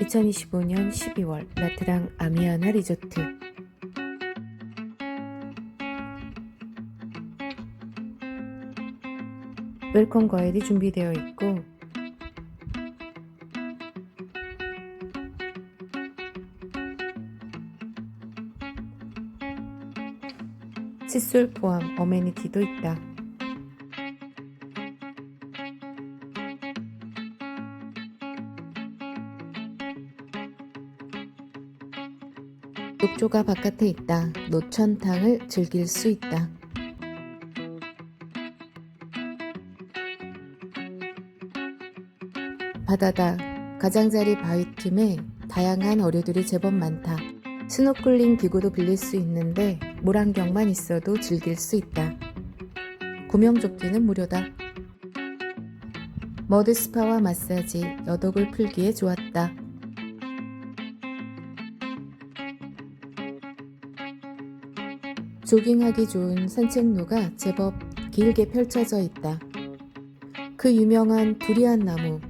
2025년 12월 나트랑 아미아나 리조트 웰컴 과일이 준비되어 있고 칫솔 포함 어메니티도 있다. 욕조가 바깥에 있다. 노천탕을 즐길 수 있다. 바다다. 가장자리 바위 틈에 다양한 어류들이 제법 많다. 스노클링 기구도 빌릴 수 있는데 물안경만 있어도 즐길 수 있다. 구명조끼는 무료다. 머드 스파와 마사지, 여독을 풀기에 좋았다. 조깅하기 좋은 산책로가 제법 길게 펼쳐져 있다. 그 유명한 두리안 나무.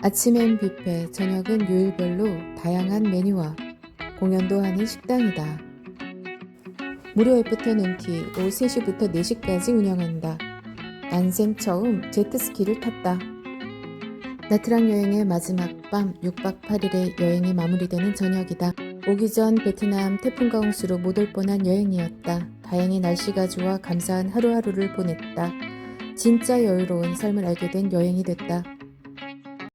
아침엔 뷔페, 저녁은 요일별로 다양한 메뉴와 공연도 하는 식당이다. 무료 애프터 눈 티 오후 3시부터 4시까지 운영한다. 난생 처음 제트스키를 탔다. 나트랑 여행의 마지막 밤 6박 8일의 여행이 마무리되는 저녁이다. 오기 전 베트남 태풍 가운수로 못 올 뻔한 여행이었다. 다행히 날씨가 좋아 감사한 하루하루를 보냈다. 진짜 여유로운 삶을 알게 된 여행이 됐다.